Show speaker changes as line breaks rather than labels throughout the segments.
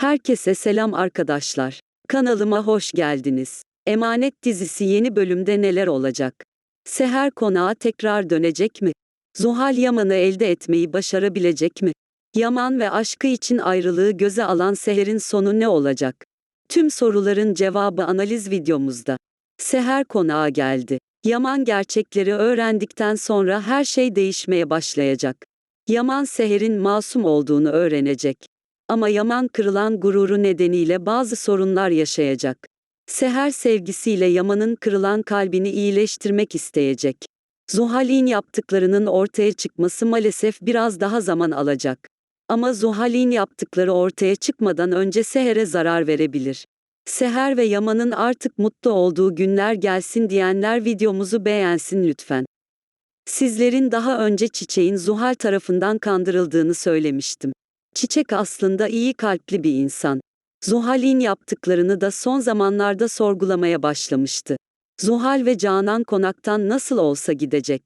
Herkese selam arkadaşlar. Kanalıma hoş geldiniz. Emanet dizisi yeni bölümde neler olacak? Seher konağa tekrar dönecek mi? Zuhal Yaman'ı elde etmeyi başarabilecek mi? Yaman ve aşkı için ayrılığı göze alan Seher'in sonu ne olacak? Tüm soruların cevabı analiz videomuzda. Seher konağa geldi. Yaman gerçekleri öğrendikten sonra her şey değişmeye başlayacak. Yaman Seher'in masum olduğunu öğrenecek. Ama Yaman kırılan gururu nedeniyle bazı sorunlar yaşayacak. Seher sevgisiyle Yaman'ın kırılan kalbini iyileştirmek isteyecek. Zuhal'in yaptıklarının ortaya çıkması maalesef biraz daha zaman alacak. Ama Zuhal'in yaptıkları ortaya çıkmadan önce Seher'e zarar verebilir. Seher ve Yaman'ın artık mutlu olduğu günler gelsin diyenler videomuzu beğensin lütfen. Sizlerin daha önce Çiçek'in Zuhal tarafından kandırıldığını söylemiştim. Çiçek aslında iyi kalpli bir insan. Zuhal'in yaptıklarını da son zamanlarda sorgulamaya başlamıştı. Zuhal ve Canan konaktan nasıl olsa gidecek.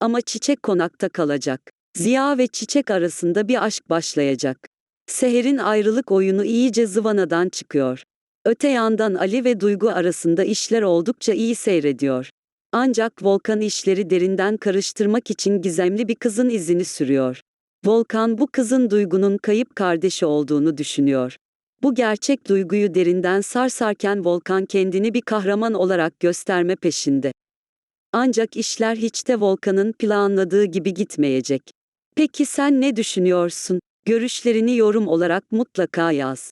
Ama Çiçek konakta kalacak. Ziya ve Çiçek arasında bir aşk başlayacak. Seher'in ayrılık oyunu iyice zıvanadan çıkıyor. Öte yandan Ali ve Duygu arasında işler oldukça iyi seyrediyor. Ancak Volkan işleri derinden karıştırmak için gizemli bir kızın izini sürüyor. Volkan bu kızın Duygu'nun kayıp kardeşi olduğunu düşünüyor. Bu gerçek duyguyu derinden sarsarken Volkan kendini bir kahraman olarak gösterme peşinde. Ancak işler hiç de Volkan'ın planladığı gibi gitmeyecek. Peki sen ne düşünüyorsun? Görüşlerini yorum olarak mutlaka yaz.